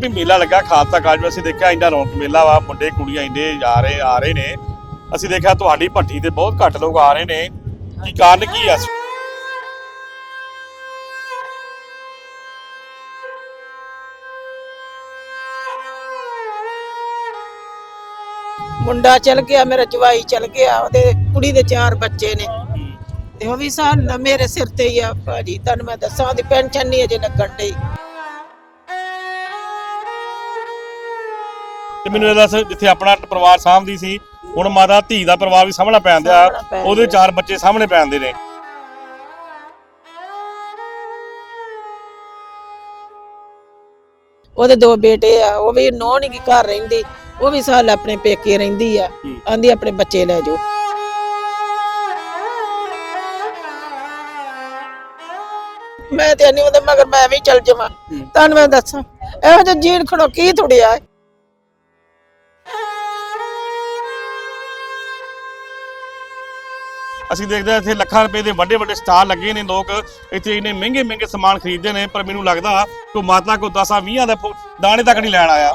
ਵੀ ਮੇਲਾ ਲੱਗਾ ਖਾਲਸਾ ਕਾਲਜ ਵਿੱਚ ਅਸੀਂ ਦੇਖਿਆ ਇੰਨਾ ਰੌਣਕ ਮੇਲਾ ਵਾ, ਮੁੰਡੇ, ਕੁੜੀਆਂ ਇੰਨੇ ਜਾ ਰਹੇ, ਆ ਰਹੇ ਨੇ। ਅਸੀਂ ਦੇਖਿਆ ਤੁਹਾਡੀ ਭੱਠੀ ਤੇ ਬਹੁਤ ਘੱਟ ਲੋਕ ਆ ਰਹੇ ਨੇ। ਕੀ ਕਾਰਨ ਕੀ ਆ? ਮੁੰਡਾ ਚਲ ਗਿਆ, ਮੇਰਾ ਜਵਾਈ ਚਲ ਗਿਆ, ਉਹਦੇ ਕੁੜੀ ਦੇ ਚਾਰ ਬੱਚੇ ਨੇ। ਤੇ ਉਹ ਵੀ ਸਾਲ ਮੇਰੇ ਸਿਰ ਤੇ ਹੀ ਆ। ਭਾਜੀ, ਤੁਹਾਨੂੰ ਮੈਂ ਦੱਸਾਂ, ਉਹਦੀ ਪੈਨਸ਼ਨ ਨਹੀਂ ਅਜੇ ਲੱਗਣ ਡਈ। ਤੇ ਮੈਨੂੰ ਇਹ ਦੱਸ ਜਿੱਥੇ ਆਪਣਾ ਪਰਿਵਾਰ ਸਾਂਭਦੀ ਸੀ ਹੁਣ ਮਾਤਾ ਧੀ ਦਾ ਪਰਿਵਾਰ ਵੀ ਸਾਹਮਣਾ ਪੈਣ ਉਹਦੇ। ਚਾਰ ਬੱਚੇ ਸਾਹਮਣੇ ਪੈਂਦੇ ਨੇ। ਉਹਦੇ ਦੋ ਬੇਟੇ ਆ ਉਹ ਵੀ ਨੋਹ ਨਹੀਂ ਘਰ ਰਹਿੰਦੀ ਉਹ ਵੀ ਸਾਲ ਆਪਣੇ ਪੇਕੇ ਰਹਿੰਦੀ ਆ। ਆਂਦੀ ਆਪਣੇ ਬੱਚੇ ਲੈ ਜਾਓ। ਮੈਂ ਤੇ ਨਹੀਂ ਉਹਦੇ ਮਗਰ ਮੈਂ ਵੀ ਚਲ ਜਾਵਾਂ। ਤੁਹਾਨੂੰ ਮੈਂ ਦੱਸਾਂ ਇਹੋ ਜਿਹਾ ਜੀਣ ਖੜੋ ਕੀ ਥੁੜਿਆ ਅਸੀਂ ਦੇਖਦੇ ਹਾਂ ਇੱਥੇ ਲੱਖਾਂ ਰੁਪਏ ਦੇ ਵੱਡੇ ਵੱਡੇ ਸਟਾਲ ਲੱਗੇ ਨੇ ਲੋਕ। ਇੱਥੇ ਇੰਨੇ ਮਹਿੰਗੇ ਮਹਿੰਗੇ ਸਮਾਨ ਖਰੀਦਦੇ ਨੇ ਪਰ ਮੈਨੂੰ ਲੱਗਦਾ ਕਿ ਮਾਤਾ ਕੋ 10 20 ਦਾ ਦਾਣੇ ਤੱਕ ਨਹੀਂ ਲੈਣ ਆਇਆ।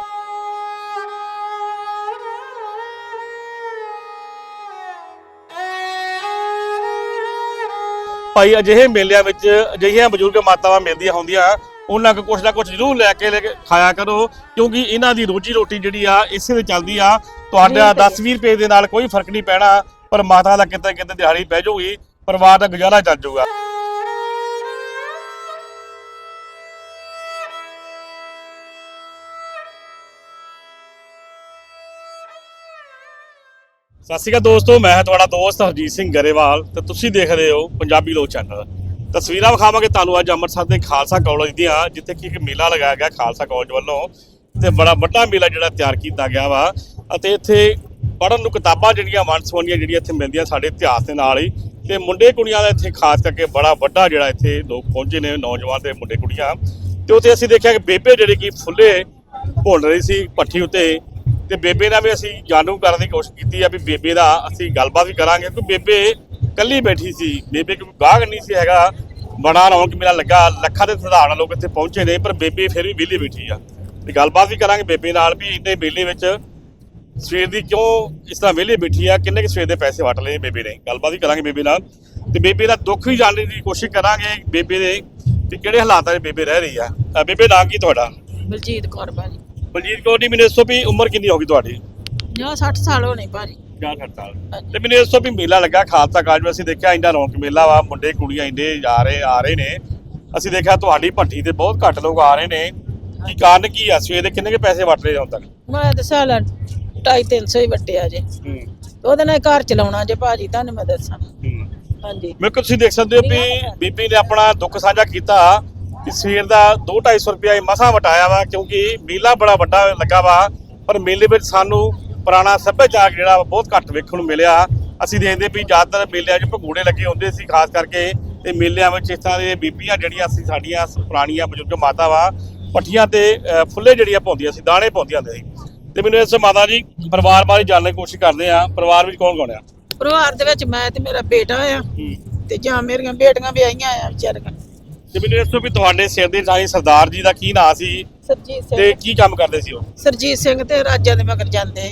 ਭਾਈ ਅਜਿਹੇ ਮੇਲਿਆਂ ਵਿੱਚ ਅਜਿਹੀਆਂ ਬਜ਼ੁਰਗ ਮਾਤਾਵਾਂ ਮਿਲਦੀਆਂ ਹੁੰਦੀਆਂ। ਉਹਨਾਂ ਕੋ ਕੁਛ ਨਾ ਕੁਛ ਜ਼ਰੂਰ ਲੈ ਕੇ ਲੈ ਕੇ ਖਾਇਆ ਕਰੋ ਕਿਉਂਕਿ ਇਹਨਾਂ ਦੀ ਰੋਜੀ ਰੋਟੀ ਜਿਹੜੀ ਆ ਇਸੇ ਤੇ ਚੱਲਦੀ ਆ। ਤੁਹਾਡਾ 10 20 ਰੁਪਏ ਦੇ ਨਾਲ ਕੋਈ ਫ਼ਰਕ ਨਹੀਂ ਪੈਣਾ। ਪਰ ਮਾਤਾ ਦਾ ਕਿਤੇ ਕਿਤੇ ਦਿਹਾੜੀ ਬਹਿ ਜਾਊਗੀ, ਪਰਿਵਾਰ ਦਾ ਗੁਜ਼ਾਰਾ ਚੱਲ ਜਾਊਗਾ। ਸਤਿ ਸ਼੍ਰੀ ਅਕਾਲ ਦੋਸਤੋ, ਮੈਂ ਹਾਂ ਤੁਹਾਡਾ ਦੋਸਤ ਹਰਜੀਤ ਸਿੰਘ ਗਰੇਵਾਲ ਤੇ ਤੁਸੀਂ ਦੇਖ ਰਹੇ ਹੋ ਪੰਜਾਬੀ ਲੋਕ ਚੈਨਲ। ਤਸਵੀਰਾਂ ਵਿਖਾਵਾਂਗੇ ਤੁਹਾਨੂੰ ਅੱਜ ਅੰਮ੍ਰਿਤਸਰ ਦੇ ਖਾਲਸਾ ਕਾਲਜ ਦੀਆਂ, ਜਿੱਥੇ ਕਿ ਇੱਕ ਮੇਲਾ ਲਗਾਇਆ ਗਿਆ ਖਾਲਸਾ ਕਾਲਜ ਵੱਲੋਂ ਤੇ ਬੜਾ ਵੱਡਾ ਮੇਲਾ ਜਿਹੜਾ ਤਿਆਰ ਕੀਤਾ ਗਿਆ ਵਾ ਅਤੇ ਇੱਥੇ ਪੜ੍ਹਨ ਨੂੰ ਕਿਤਾਬਾਂ ਜਿਹੜੀਆਂ ਵੰਨ-ਸੁਵੰਨੀਆਂ ਜਿਹੜੀਆਂ ਇੱਥੇ ਮਿਲਦੀਆਂ ਸਾਡੇ ਇਤਿਹਾਸ ਦੇ ਨਾਲ ਹੀ। ਤੇ ਮੁੰਡੇ ਕੁੜੀਆਂ ਦਾ ਇੱਥੇ ਖਾਸ ਕਰਕੇ ਬੜਾ ਵੱਡਾ ਜਿਹੜਾ ਇੱਥੇ ਲੋਕ ਪਹੁੰਚੇ ਨੇ, ਨੌਜਵਾਨ ਤੇ ਮੁੰਡੇ ਕੁੜੀਆਂ। ਤੇ ਉੱਥੇ ਅਸੀਂ ਦੇਖਿਆ ਕਿ ਬੇਬੇ ਜਿਹੜੇ ਕਿ ਫੁੱਲੇ ਭੁੰਨ ਰਹੀ ਸੀ ਪੱਠੀ ਉੱਤੇ। ਤੇ ਬੇਬੇ ਨਾਲ ਵੀ ਅਸੀਂ ਜਾਣੂ ਕਰਨ ਦੀ ਕੋਸ਼ਿਸ਼ ਕੀਤੀ ਆ ਵੀ ਬੇਬੇ ਦਾ ਅਸੀਂ ਗੱਲਬਾਤ ਵੀ ਕਰਾਂਗੇ। ਕਿ ਬੇਬੇ ਕੱਲੀ ਬੈਠੀ ਸੀ। ਬੇਬੇ ਕੋਈ ਗਾਹਕ ਨਹੀਂ ਸੀ ਹੈਗਾ। ਬੜਾ ਰੌਣਕ ਮੇਲਾ ਲੱਗਾ। ਲੱਖਾਂ ਦੇ ਸਧਾਰਨ ਲੋਕ ਇੱਥੇ ਪਹੁੰਚੇ ਨੇ, ਪਰ ਬੇਬੇ ਫਿਰ ਵੀ ਵਿਹਲੀ ਬੈਠੀ ਆ। ਤੇ ਗੱਲਬਾਤ ਵੀ ਕਰਾਂਗੇ ਬੇਬੇ ਨਾਲ ਵੀ। ਇੰਨੇ ਮੇਲੇ ਵਿੱਚ ਸਵੇਰ ਦੀ ਕਿਉਂ ਇਸ ਤਰ੍ਹਾਂ ਵਿਹਲੇ ਬੈਠੀ ਆ? ਕਿੰਨੇ ਕਿ ਸਵੇਰ ਦੇ ਪੈਸੇ ਵਟ ਲਏ ਬੇਬੇ ਨੇ? ਗੱਲਬਾਤ ਵੀ ਕਰਾਂਗੇ ਬੇਬੇ ਨਾਲ। ਤੇ ਬੇਬੇ ਦਾ ਦੁੱਖ ਵੀ ਜਾਣਨ ਦੀ ਕੋਸ਼ਿਸ਼ ਕਰਾਂਗੇ ਬੇਬੇ ਦੇ ਕਿ ਕਿਹੜੇ ਹਾਲਾਤਾਂ 'ਚ ਬੇਬੇ ਰਹਿ ਰਹੀ ਆ। ਬੇਬੇ ਨਾਂ ਕੀ ਤੁਹਾਡਾ? ਬਲਜੀਤ ਕੌਰ ਭਾਜੀ। ਬਲਜੀਤ ਕੌਰ ਜੀ ਮੈਨੂੰ ਦੱਸੋ ਵੀ ਉਮਰ ਕਿੰਨੀ ਹੋ ਗਈ ਤੁਹਾਡੀ? ਜੋ 60 ਸਾਲ ਹੋਣੇ ਭਾਜੀ। 60 ਸਾਲ। ਤੇ ਮੈਨੂੰ ਦੱਸੋ ਵੀ ਮੇਲਾ ਲੱਗਾ ਖਾਲਸਾ ਕਾਲਜ ਵਿੱਚ। ਅਸੀਂ ਦੇਖਿਆ ਇੰਨਾ ਰੌਣਕ ਮੇਲਾ ਵਾ ਮੁੰਡੇ ਕੁੜੀਆਂ ਇੰਨੇ ਜਾ ਰਹੇ ਆ ਰਹੇ ਨੇ। ਅਸੀਂ ਦੇਖਿਆ ਤੁਹਾਡੀ ਭੱਠੀ ਤੇ ਬਹੁਤ ਘੱਟ ਲੋਕ ਆ ਰਹੇ ਨੇ। ਕੀ ਕਾਰਨ ਕੀ ਆ? ਸਵੇਰ ਦੇ ਕਿੰਨੇ ਕੇ ਪੈਸੇ ਵਟ ਰਹੇ ਹੁਣ ਤੱਕ? ਮੈਂ ਤਾਂ 2.5 300 ਹੀ ਵੱਟਿਆ ਜੇ। ਹੂੰ। ਉਹਦੇ ਨਾਲ ਘਰ ਚਲਾਉਣਾ ਜੇ ਭਾਜੀ ਤੁਹਾਨੂੰ ਮੈਂ ਦੱਸਾਂ। ਹਾਂਜੀ। ਮੇਰੇ ਕੋਲ ਤੁਸੀਂ ਦੇਖ ਸਕਦੇ ਹੋ ਵੀ ਬੀਬੀ ਨੇ ਆਪਣਾ ਦੁੱਖ ਸਾਂਝਾ ਕੀਤਾ ਕਿ ਸਵੇਰ ਦਾ 2-250 ਰੁਪਇਆ ਇਹ ਮਸਾਂ ਵਟਾਇਆ ਵਾ ਕਿਉਂਕਿ ਮੇਲਾ ਬੜਾ ਵੱਡਾ ਲੱਗਾ ਵਾ ਪਰ ਮੇਲੇ ਵਿੱਚ ਸਾਨੂੰ ਪੁਰਾਣਾ ਸੱਭਿਆਚਾਰ ਜਿਹੜਾ ਬਹੁਤ ਘੱਟ ਵੇਖਣ ਨੂੰ ਮਿਲਿਆ। ਅਸੀਂ ਦੇਖਦੇ ਵੀ ਜ਼ਿਆਦਾਤਰ ਮੇਲਿਆਂ 'ਚ ਭਗੂੜੇ ਲੱਗੇ ਹੁੰਦੇ ਸੀ ਖਾਸ ਕਰਕੇ ਤੇ ਮੇਲਿਆਂ ਵਿੱਚ ਇਸ ਤਰ੍ਹਾਂ ਦੇ ਬੀਬੀਆਂ ਜਿਹੜੀਆਂ ਸੀ ਸਾਡੀਆਂ ਪੁਰਾਣੀਆਂ ਬਜ਼ੁਰਗ ਮਾਤਾ ਵਾ ਪੱਠੀਆਂ ਤੇ ਫੁੱਲੇ ਜਿਹੜੀਆਂ ਪਾਉਂਦੀਆਂ ਸੀ ਦਾਣੇ ਪਾਉਂਦੀਆਂ ਸੀ। ਤੇ ਮੈਨੂੰ ਇਸ ਮਾਤਾ ਜੀ ਪਰਿਵਾਰ ਬਾਰੇ ਜਾਣਨ ਦੀ ਕੋਸ਼ਿਸ਼ ਕਰਦੇ ਆ। ਪਰਿਵਾਰ ਵਿੱਚ ਕੌਣ ਕੌਣ ਆ? ਪਰਿਵਾਰ ਦੇ ਵਿੱਚ ਮੈਂ ਤੇ ਮੇਰਾ ਬੇਟਾ ਆ। ਤੇ ਜਾਂ ਮੇਰੀਆਂ ਬੇਟੀਆਂ ਵੀ ਆਈਆਂ ਆ ਵਿਚਾਰੀਆਂ। ਤੇ ਮੈਨੂੰ ਦੱਸੋ ਵੀ ਤੁਹਾਡੇ ਸਿਰ ਦੇ ਸਾਈ ਸਰਦਾਰ ਜੀ ਦਾ ਕੀ ਨਾਂ ਸੀ? ਸਰਜੀਤ ਤੇ ਸਿੰਘ। ਕੀ ਕੰਮ ਕਰਦੇ ਸੀ ਉਹ? ਸਰਜੀਤ ਸਿੰਘ ਤੇ ਰਾਜਾ ਦੇ ਮਗਰ ਜਾਂਦੇ।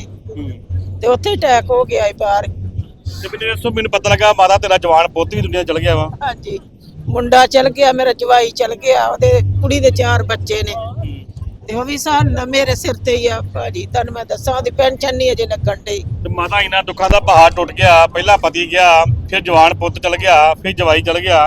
ਤੇ ਉੱਥੇ ਅਟੈਕ ਹੋ ਗਿਆ ਬਾਹਰ। ਤੇ ਮੈਨੂੰ ਦੱਸੋ ਮੈਨੂੰ ਪਤਾ ਲੱਗਾ ਮਾਤਾ ਤੇਰਾ ਜਵਾਨ ਪੁੱਤ ਵੀ ਦੁਨੀਆ ਚਲ ਗਿਆ ਵਾ। ਹਾਂਜੀ। ਮੁੰਡਾ ਚਲ ਗਿਆ ਮੇਰਾ ਜਵਾਈ ਚਲ ਗਿਆ ਉਹਦੇ ਕੁੜੀ ਦੇ ਚਾਰ ਬੱਚੇ ਨੇ। ਤੇ ਉਹ ਵੀ ਸਾਲ ਮੇਰੇ ਸਿਰ ਤੇ ਹੀ ਆ ਭਾਜੀ। ਤੁਹਾਨੂੰ ਮੈਂ ਦੱਸਾਂ ਉਹਦੀ ਪੈਨਸ਼ਨ ਨਹੀਂ ਅਜੇ ਲੱਗਣ ਡਈ। ਤੇ ਮਾਤਾ ਇਹਨਾਂ ਦੁੱਖਾਂ ਦਾ ਪਹਾੜ ਟੁੱਟ ਗਿਆ ਪਹਿਲਾਂ ਪਤੀ ਗਿਆ ਫਿਰ ਜਵਾਨ ਪੁੱਤ ਚਲ ਗਿਆ ਫਿਰ ਜਵਾਈ ਚਲ ਗਿਆ।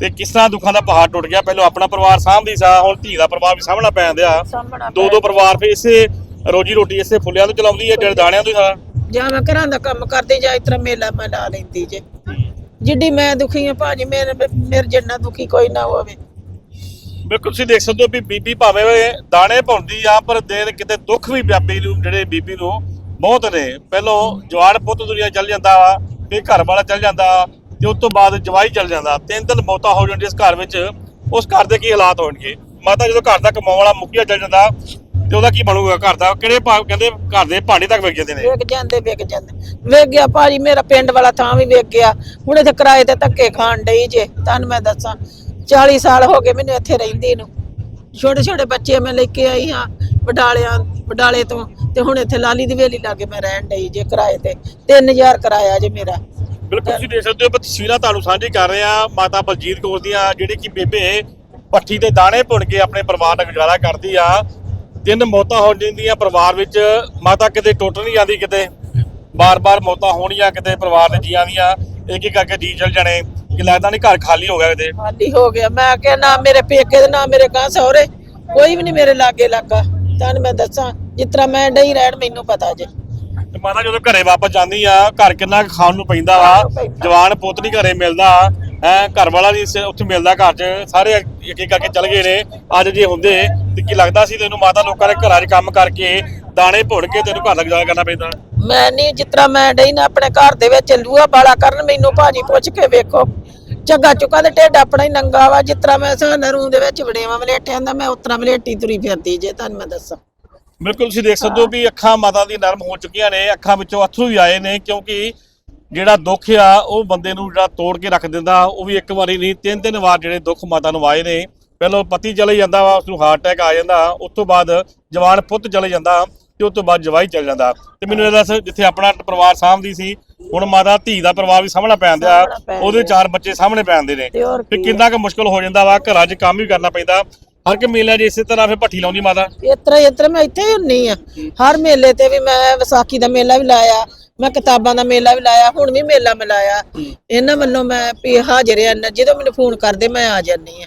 ਤੇ ਕਿਸ ਤਰ੍ਹਾਂ ਦੁੱਖਾਂ ਦਾ ਪਹਾੜ ਟੁੱਟ ਗਿਆ? ਪਹਿਲਾਂ ਆਪਣਾ ਪਰਿਵਾਰ ਸਾਂਭਦੀ ਸਾ ਹੁਣ ਧੀ ਦਾ ਪਰਿਵਾਰ ਵੀ ਸਾਂਭਣਾ ਦਿਆ ਸਾਹਮਣਾ ਦੋ ਦੋ ਪਰਿਵਾਰ ਫਿਰ ਇਸੇ ਰੋਜੀ ਰੋਟੀ ਇਸੇ ਫੁੱਲਿਆਂ ਤੋਂ ਚਲਾਉਂਦੀ ਹੈ ਜਿਹੜੇ ਦਾਣਿਆਂ ਤੋਂ ਹੀ ਸਾਰਾ? ਜਾਂ ਮੈਂ ਘਰਾਂ ਦਾ ਕੰਮ ਕਰਦੀ ਜਾਂ ਇਤਰਾ ਮੇਲਾ ਮੈਂ ਲਾ ਲੈਂਦੀ ਜੇ। ਜਿੱਡੀ ਮੈਂ ਦੁਖੀ ਆ ਭਾਜੀ ਮੇਰੇ ਮੇਰੇ ਜਿੰਨਾ ਦੁਖੀ ਕੋਈ ਨਾ ਹੋਵੇ। ਬਿਲਕੁਲ ਤੁਸੀਂ ਦੇਖ ਸਕਦੇ ਹੋ ਵੀ ਬੀਬੀ ਭਾਵੇਂ ਦਾਣੇ ਪਾਉਂਦੀ ਆ, ਪਰ ਦੇ ਕਿਤੇ ਦੁੱਖ ਵੀ ਬੀਬੀ ਨੂੰ, ਜਿਹੜੇ ਬੀਬੀ ਨੂੰ ਬਹੁਤ ਨੇ। ਪਹਿਲੋਂ ਜਵਾਨ ਪੁੱਤ ਦੁਨੀਆ ਚੱਲ ਜਾਂਦਾ ਵਾ, ਫਿਰ ਘਰ ਵਾਲਾ ਚੱਲ ਜਾਂਦਾ, ਤੇ ਉਸ ਤੋਂ ਬਾਅਦ ਜਵਾਈ ਚੱਲ ਜਾਂਦਾ। ਤਿੰਨ ਤਿੰਨ ਮੌਤਾਂ ਹੋ ਜਾਂਦੀਆਂ ਇਸ ਘਰ ਵਿੱਚ। ਉਸ ਘਰ ਦੇ ਕੀ ਹਾਲਾਤ ਹੋਣਗੇ? ਮਾਤਾ ਜਦੋਂ ਘਰ ਦਾ ਕਮਾਉਣ ਵਾਲਾ ਮੁਖੀਆ ਚੱਲ ਜਾਂਦਾ, ਤੇ ਉਹਦਾ ਕੀ ਬਣੂਗਾ ਘਰ ਦਾ? ਕਿਹੜੇ ਭਾ- ਕਹਿੰਦੇ ਘਰ ਦੇ ਭਾਂਡੇ ਤੱਕ ਵਿਕ ਜਾਂਦੇ ਨੇ। ਵੇਖ ਜਾਂਦੇ ਵੇਖ ਜਾਂਦੇ। ਵੇਖ ਗਿਆ ਭਾਜੀ, ਮੇਰਾ ਪਿੰਡ ਵਾਲਾ ਥਾਂ ਵੀ ਵੇਖ ਗਿਆ। ਹੁਣ ਇੱਥੇ ਕਿਰਾਏ ਤੇ ਧੱਕੇ ਖਾਣ ਡਈ ਜੇ। ਤੁਹਾਨੂੰ ਮੈਂ ਦੱਸਾਂ 40 ਸਾਲ ਹੋ ਗਏ ਮੈਨੂੰ ਇੱਥੇ ਰਹਿੰਦੀ ਨੂੰ। ਛੋਟੇ ਛੋਟੇ ਬੱਚੇ ਮੈਂ ਲੈ ਕੇ ਆਈ ਹਾਂ ਬਡਾਲਿਆਂ ਬਡਾਲੇ ਤੋਂ। ਤੇ ਹੁਣ ਇੱਥੇ ਲਾਲੀ ਦੀ ਵੇਲੀ ਲਾਗੇ ਮੈਂ ਰਹਿਣ ਡਈ ਜੇ ਕਿਰਾਏ ਤੇ। 3000 ਕਿਰਾਇਆ ਜੇ ਮੇਰਾ। ਬਿਲਕੁਲ ਤੁਸੀਂ ਦੇਖ ਸਕਦੇ ਹੋ ਕਿ ਤਸਵੀਰਾਂ ਤੁਹਾਨੂੰ ਸਾਂਝੀ ਕਰ ਰਹੇ। ਆ ਮਾਤਾ ਬਲਜੀਤ ਕੌਰ ਦੀਆਂ ਜਿਹੜੀ ਕਿ ਬੇਬੇ ਪੱਠੀ ਦੇ ਦਾਣੇ ਭੁੰਨ ਕੇ ਆਪਣੇ ਪਰਿਵਾਰ ਦਾ ਗੁਜ਼ਾਰਾ ਕਰਦੀ ਆ। ਤਿੰਨ ਮੌਤਾਂ ਹੋ ਜਾਂਦੀਆਂ ਪਰਿਵਾਰ ਵਿੱਚ। ਮਾਤਾ ਕਿਤੇ ਟੁੱਟ ਨਹੀਂ ਜਾਂਦੀ ਕਿਤੇ। ਬਾਰ-ਬਾਰ ਮੌਤਾਂ ਹੋਣੀਆਂ ਕਿਤੇ ਪਰਿਵਾਰ ਦੇ ਜੀਆਂ ਦੀਆਂ। ਇੱਕ ਇੱਕ ਕਰਕੇ ਜੀ ਚਲ ਜਾਣੇ। ਕਿ ਲੱਗਦਾ ਨਹੀਂ ਘਰ ਖਾਲੀ ਹੋ ਗਿਆ ਕਿਤੇ? ਖਾਲੀ ਹੋ ਗਿਆ। ਮੈਂ ਕਿਹਾ ਨਾ ਮੇਰੇ ਪੇਕੇ ਤੇ ਨਾ ਮੇਰੇ ਗਾਂ ਸਹੁਰੇ ਕੋਈ ਵੀ ਨਹੀਂ ਮੇਰੇ ਲਾਗੇ ਲੱਗਾ ਤੁਹਾਨੂੰ ਮੈਂ ਦੱਸਾਂ ਤਰ੍ਹਾਂ ਮੈਂ ਡਈ ਰਹਿਣ ਮੈਨੂੰ ਪਤਾ ਜੇ। ਤੇ ਮਾਤਾ ਜਦੋਂ ਘਰੇ ਵਾਪਸ ਜਾਂਦੀ ਆ ਘਰ ਕਿੰਨਾ ਕੁ ਖਾਣ ਨੂੰ ਪੈਂਦਾ ਵਾ? ਜਵਾਨ ਪੁੱਤ ਨਹੀਂ ਘਰੇ ਮਿਲਦਾ। ਹੈ ਘਰ ਵਾਲਾ ਨਹੀਂ ਸ- ਉੱਥੇ ਮਿਲਦਾ ਘਰ 'ਚ। ਸਾਰੇ ਇੱਕ ਇੱਕ ਕਰਕੇ ਚਲ ਗਏ ਨੇ। ਅੱਜ ਜੇ ਹੁੰਦੇ ਤੇ ਕੀ ਲੱਗਦਾ ਸੀ ਤੈਨੂੰ? ਮਾਤਾ ਲੋਕਾਂ ਦੇ ਘਰਾਂ 'ਚ ਕੰਮ ਕਰਕੇ ਦਾਣੇ ਭੁੜ ਕੇ ਤੈਨੂੰ ਘਰ ਦਾ ਗੁਜ਼ਾਰਾ ਕਰਨਾ ਪੈਂਦਾ। ਮੈਂ ਨਹੀਂ ਤਰ੍ਹਾਂ ਮੈਂ ਡਈ ਨਾ ਆਪਣੇ ਘਰ ਦੇ ਵਿੱਚ ਲੂਆ ਬਾਲਾ ਕਰਨ ਮੈਨੂੰ ਭਾਜੀ ਪੁੱਛ ਕੇ ਵੇਖੋ। ਚੱਗਾ ਚੁੱਕਾ ਤੇ ਢਿੱਡ ਆਪਣਾ ਹੀ ਨੰਗਾ ਵਾ ਤਰ੍ਹਾਂ ਮੈਂ ਸਾਨਾ ਰੂਮ ਦੇ ਵਿੱਚ ਵੜੇਵਾ ਮਲੇਟਿਆਂ ਦਾ ਮੈਂ ਉਤਰਾ ਮਲੇਟੀ ਤੁਰੀ ਫਿਰਦੀ ਜੇ ਤੁਹਾਨੂੰ ਮੈਂ ਦੱਸਾਂ। ਬਿਲਕੁਲ ਤੁਸੀਂ ਦੇਖ ਸਕਦੇ ਹੋ ਵੀ ਅੱਖਾਂ ਮਾਤਾ ਦੀ ਨਰਮ ਹੋ ਚੁੱਕੀਆਂ ਨੇ ਅੱਖਾਂ ਵਿੱਚੋਂ ਅਥਰੂ ਵੀ ਆਏ ਨੇ ਕਿਉਂਕਿ ਜਿਹੜਾ ਦੁੱਖ ਆ ਉਹ ਬੰਦੇ ਨੂੰ ਜਿਹੜਾ ਤੋੜ ਕੇ ਰੱਖ ਦਿੰਦਾ ਉਹ ਵੀ ਇੱਕ ਵਾਰੀ ਨਹੀਂ ਤਿੰਨ ਤਿੰਨ ਵਾਰ ਜਿਹੜੇ ਦੁੱਖ ਮਾਤਾ ਨੂੰ ਆਏ ਨੇ ਪਹਿਲਾਂ ਪਤੀ ਚਲੇ ਜਾਂਦਾ ਵਾ ਉਸ ਨੂੰ ਹਾਰਟ ਅਟੈਕ ਆ ਜਾਂਦਾ ਉਸ ਤੋਂ ਬਾਅਦ ਜਵਾਨ ਪੁੱਤ ਚਲੇ ਜਾਂਦਾ। ਤੇ ਉਸ ਤੋਂ ਬਾਅਦ ਜਵਾਈ ਚਲ ਜਾਂਦਾ। ਤੇ ਮੈਨੂੰ ਇਹ ਦੱਸ ਜਿੱਥੇ ਆਪਣਾ ਪਰਿਵਾਰ ਸਾਂਭਦੀ ਸੀ ਹੁਣ ਮਾਤਾ ਧੀ ਦਾ ਪਰਿਵਾਰ ਵੀ ਸਾਹਮਣਾ ਪੈਂਦਾ ਸਾਂਭਣਾ ਪੈਂਦਾ। ਉਹਦੇ ਚਾਰ ਬੱਚੇ ਸਾਹਮਣੇ ਪੈਂਦੇ ਨੇ। ਤੇ ਕੀ? ਕਿੰਨਾ ਕੁ ਮੁਸ਼ਕਲ ਹੋ ਜਾਂਦਾ ਵਾ ਘਰਾਂ 'ਚ ਕੰਮ ਵੀ ਕਰਨਾ ਪੈਂਦਾ। ਹਰ ਇੱਕ ਮੇਲਿਆਂ 'ਚ ਇਸੇ ਤਰ੍ਹਾਂ ਫਿਰ ਭੱਠੀ ਲਾਉਂਦੀ ਮਾਤਾ। ਇਤਰਾ ਇਤਰਾ ਮੈਂ ਇੱਥੇ ਹੀ ਹੁੰਨੀ ਆ। ਹਰ ਮੇਲੇ ਤੇ ਵੀ ਮੈਂ ਵਿਸਾਖੀ ਦਾ ਮੇਲਾ ਵੀ ਲਾਇਆ ਮੈਂ ਕਿਤਾਬਾਂ ਦਾ ਮੇਲਾ ਵੀ ਲਾਇਆ ਹੁਣ ਵੀ ਮੇਲਾ ਮਿਲਾਇਆ ਇਹਨਾਂ ਵੱਲੋਂ ਮੈਂ ਹਾਜ਼ਰ ਆ ਜਦੋਂ ਮੈਨੂੰ ਫੋਨ ਕਰਦੇ ਮੈਂ ਆ ਜਾਂਦੀ ਆ।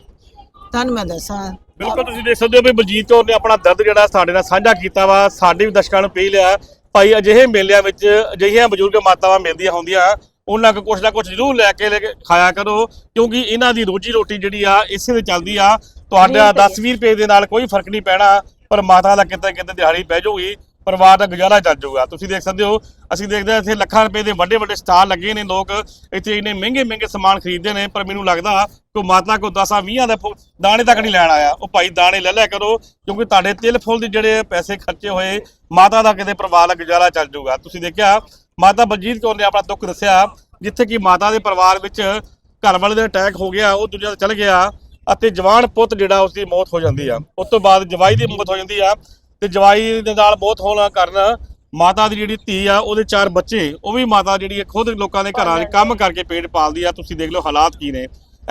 ਤੁਹਾਨੂੰ ਮੈਂ ਦੱਸਾਂ ਬਿਲਕੁਲ ਤੁਸੀਂ ਦੇਖ ਸਕਦੇ ਹੋ ਵੀ ਬਲਜੀਤ ਕੌਰ ਨੇ ਆਪਣਾ ਦਰਦ ਜਿਹੜਾ ਸਾਡੇ ਨਾਲ ਸਾਂਝਾ ਕੀਤਾ ਵਾ ਸਾਡੇ ਵੀ ਦਰਸ਼ਕਾਂ ਨੂੰ ਪੀ ਲਿਆ ਭਾਈ ਅਜਿਹੇ ਮੇਲਿਆਂ ਵਿੱਚ ਅਜਿਹੀਆਂ ਬਜ਼ੁਰਗ ਮਾਤਾਵਾਂ ਮਿਲਦੀਆਂ ਹੁੰਦੀਆਂ ਉਹਨਾਂ ਕੋ ਕੁਛ ਨਾ ਕੁਛ ਜ਼ਰੂਰ ਲੈ ਕੇ ਲੈ ਕੇ ਖਾਇਆ ਕਰੋ ਕਿਉਂਕਿ ਇਹਨਾਂ ਦੀ ਰੋਜੀ ਰੋਟੀ ਜਿਹੜੀ ਆ ਇਸੇ ਤੇ ਚੱਲਦੀ ਆ। ਤੁਹਾਡਾ 10-20 ਰੁਪਏ ਦੇ ਨਾਲ ਕੋਈ ਫ਼ਰਕ ਨਹੀਂ ਪੈਣਾ ਪਰ ਮਾਤਾ ਦਾ ਕਿਤੇ ਕਿਤੇ ਦਿਹਾੜੀ ਬਹਿ ਜਾਊਗੀ। ਪਰਿਵਾਰ ਦਾ ਗੁਜ਼ਾਰਾ ਚੱਲ ਜਾਊਗਾ। ਤੁਸੀਂ ਦੇਖ ਸਕਦੇ ਹੋ, ਅਸੀਂ ਦੇਖਦੇ ਹਾਂ ਇੱਥੇ ਲੱਖਾਂ ਰੁਪਏ ਦੇ ਵੱਡੇ ਵੱਡੇ ਸਟਾਲ ਲੱਗੇ ਨੇ ਲੋਕ। ਇੱਥੇ ਇੰਨੇ ਮਹਿੰਗੇ ਮਹਿੰਗੇ ਸਮਾਨ ਖਰੀਦਦੇ ਨੇ, ਪਰ ਮੈਨੂੰ ਲੱਗਦਾ ਕੋ ਮਾਤਾ ਕੋ 10 20 ਦਾ ਫੁ- ਦਾਣੇ ਤੱਕ ਨਹੀਂ ਲੈਣ ਆਇਆ। ਉਹ ਭਾਈ ਦਾਣੇ ਲੈ ਲਿਆ ਕਰੋ, ਕਿਉਂਕਿ ਤੁਹਾਡੇ ਤਿਲ ਫੁੱਲ ਦੇ ਜਿਹੜੇ ਪੈਸੇ ਖਰਚੇ ਹੋਏ, ਮਾਤਾ ਦਾ ਕਿਤੇ ਪਰਿਵਾਰ ਦਾ ਗੁਜ਼ਾਰਾ ਚੱਲ ਜਾਊਗਾ। ਤੁਸੀਂ ਦੇਖਿਆ, ਮਾਤਾ ਬਲਜੀਤ ਕੌਰ ਨੇ ਆਪਣਾ ਦੁੱਖ ਦੱਸਿਆ, ਜਿੱਥੇ ਕਿ ਮਾਤਾ ਦੇ ਪਰਿਵਾਰ ਵਿੱਚ ਘਰ ਵਾਲੇ ਦਾ ਅਟੈਕ ਹੋ ਗਿਆ, ਉਹ ਦੁਨੀਆ ਤੋਂ ਚਲ ਗਿਆ, ਅਤੇ ਜਵਾਨ ਪੁੱਤ ਜਿਹੜਾ ਉਸ ਦੀ ਮੌਤ ਹੋ ਜਾਂਦੀ ਆ। ਉਸ ਤੋਂ ਬਾਅਦ ਜਵਾਈ ਦੀ ਮੌਤ ਹੋ ਜਾਂਦੀ ਆ। ਤੇ ਜਵਾਈ ਦੇ ਨਾਲ ਬਹੁਤ ਹੋਣ ਕਾਰਨ। ਮਾਤਾ ਦੀ ਜਿਹੜੀ ਧੀ ਆ, ਉਹਦੇ ਚਾਰ ਬੱਚੇ, ਉਹ ਵੀ ਮਾਤਾ ਜਿਹੜੀ ਹੈ ਖੁਦ ਲੋਕਾਂ ਦੇ ਘਰਾਂ 'ਚ ਕੰਮ ਕਰਕੇ ਪੇਟ ਪਾਲਦੀ ਆ। ਤੁਸੀਂ ਦੇਖ ਲਓ ਹਾਲਾਤ ਕੀ ਨੇ।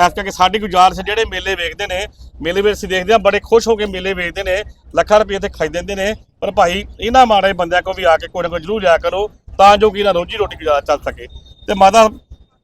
ਇਸ ਕਰਕੇ ਸਾਡੀ ਗੁਜ਼ਾਰਿਸ਼ ਹੈ ਜਿਹੜੇ ਮੇਲੇ ਵੇਖਦੇ ਨੇ, ਮੇਲੇ ਵਿੱਚ ਅਸੀਂ ਦੇਖਦੇ ਆ, ਬੜੇ ਖੁਸ਼ ਹੋ ਕੇ ਮੇਲੇ ਵੇਖਦੇ ਨੇ, ਲੱਖਾਂ ਰੁਪਏ ਤੇ ਖਾਈ ਦਿੰਦੇ ਨੇ। ਪਰ ਭਾਈ, ਇਹਨਾਂ ਮਾੜੇ ਬੰਦਿਆਂ ਕੋ ਵੀ ਆ ਕੇ ਕੋਈ ਨਾ ਕੋਈ ਜ਼ਰੂਰ ਲਿਆ ਕਰੋ, ਤਾਂ ਜੋ ਕਿ ਇਹਨਾਂ ਰੋਜੀ ਰੋਟੀ ਗੁਜ਼ਾਰਾ ਚੱਲ ਸਕੇ। ਤੇ ਮਾਤਾ